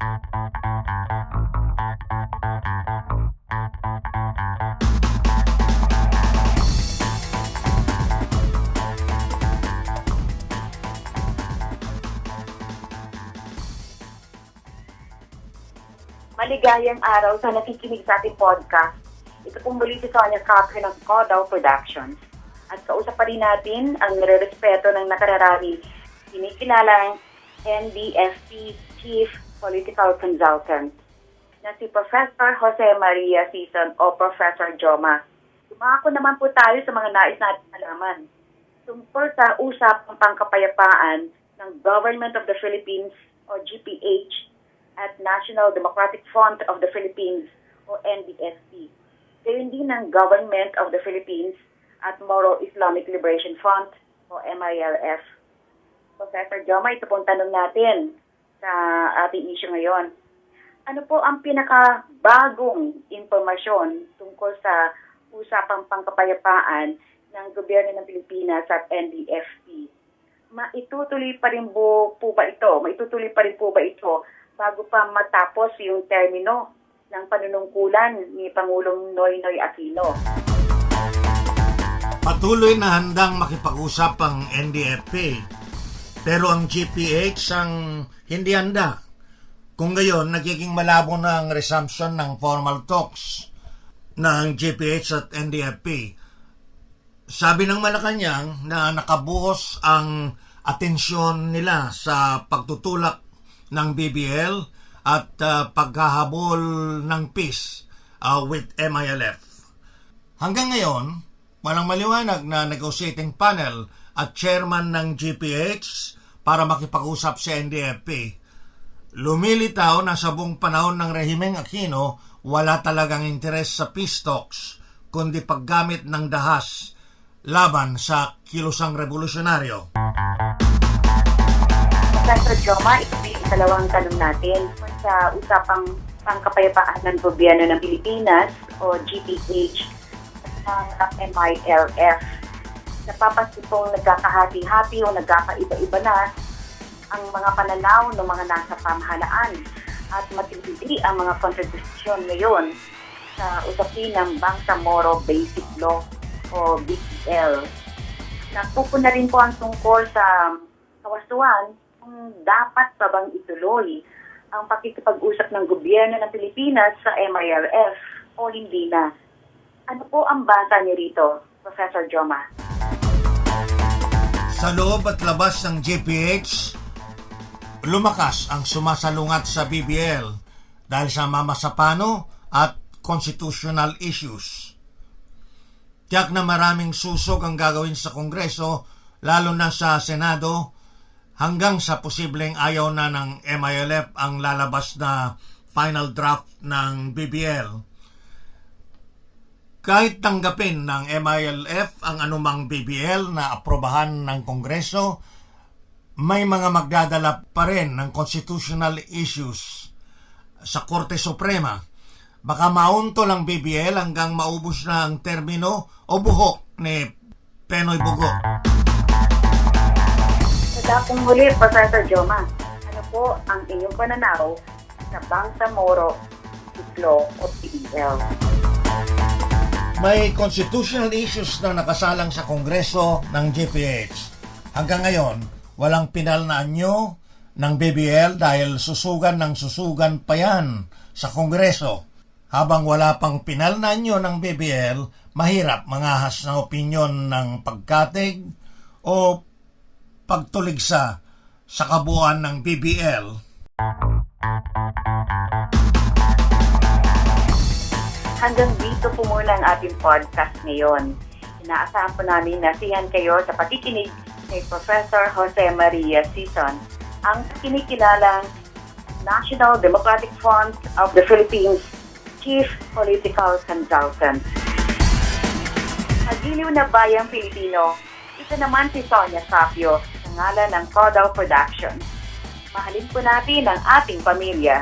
Maligayang araw sa nakikinig sa ating podcast. Ito pong muli si Sonia Capri ng Kodaw Productions. At kausap pa rin natin ang nire-respeto ng nakararami, kinikilalang NDFP Chief Political Consultant na si Professor Jose Maria Season o Professor Joma. Dumako naman po tayo sa mga nais natin malaman tungkol sa usapang pangkapayapaan ng Government of the Philippines o GPH at National Democratic Front of the Philippines o NDFP. Gayon din ng Government of the Philippines at Moro Islamic Liberation Front o MILF. Professor Joma, ito pong tanong natin sa ating issue ngayon. Ano po ang pinakabagong impormasyon tungkol sa usapang pangkapayapaan ng gobyerno ng Pilipinas at NDFP? Maitutuloy pa rin po, po ba ito? Maitutuloy pa rin po ba ito bago pa matapos yung termino ng panunungkulan ni Pangulong Noynoy Aquino? Patuloy na handang makipag-usap ang NDFP. Pero ang GPH ang hindi handa. Kung gayon, nagiging malabo na ang resumption ng formal talks ng GPH at NDFP. Sabi ng Malacanang na nakabuhos ang atensyon nila sa pagtutulak ng BBL at uh, paghahabol ng peace uh, with MILF. Hanggang ngayon, walang maliwanag na negotiating panel at chairman ng GPH para makipag-usap sa NDFP. Lumilitaw na sa buong panahon ng rehimeng Aquino, wala talagang interes sa peace talks, kundi paggamit ng dahas laban sa kilusang revolusyonaryo. Professor Joma, ito yung dalawang tanong natin sa usapang pangkapayapaan ng gobyerno ng Pilipinas o GPH at ng MILF. Napapansin pong nagkakahati-hati o nagkakaiba-iba na ang mga pananaw ng mga nasa pamahalaan at matindi ang mga kontribusyon ngayon sa usapin ng Bangsamoro Basic Law o BPL. Napupuna rin po ang tungkol sa kawasuan kung dapat pa bang ituloy ang pakikipag-usap ng gobyerno ng Pilipinas sa MILF o hindi na. Ano po ang basa niyo rito, Professor Joma? Sa loob at labas ng GPH, lumakas ang sumasalungat sa BBL dahil sa mamasapano at constitutional issues. Tiyak na maraming susog ang gagawin sa Kongreso, lalo na sa Senado, hanggang sa posibleng ayaw na ng MILF ang lalabas na final draft ng BBL. Kahit tanggapin ng MILF ang anumang BBL na aprobahan ng Kongreso, may mga magdadala pa rin ng constitutional issues sa Korte Suprema. Baka maunto lang BBL hanggang maubos na ang termino o buhok ni Penoy Bugo. Sa dakong huli, Professor Joma, ano po ang inyong pananaw sa Bangsamoro Law o PBL? May constitutional issues na nakasalang sa Kongreso ng GPH. Hanggang ngayon, walang pinal na anyo ng BBL dahil susugan ng susugan pa yan sa Kongreso. Habang wala pang pinal na anyo ng BBL, mahirap mangahas ng opinyon ng pagkatig o pagtuligsa sa kabuuan ng BBL. Hanggang dito po muna ang ating podcast ngayon. Inaasahan po namin na siyan kayo sa pakikinig kay Professor Jose Maria Sison, ang kinikilalang National Democratic Front of the Philippines Chief Political Consultant. Magiliw na bayang Pilipino, ito naman si Sonia Sapio, sa ngalan ng Kodaw Productions. Mahalin po natin ang ating pamilya.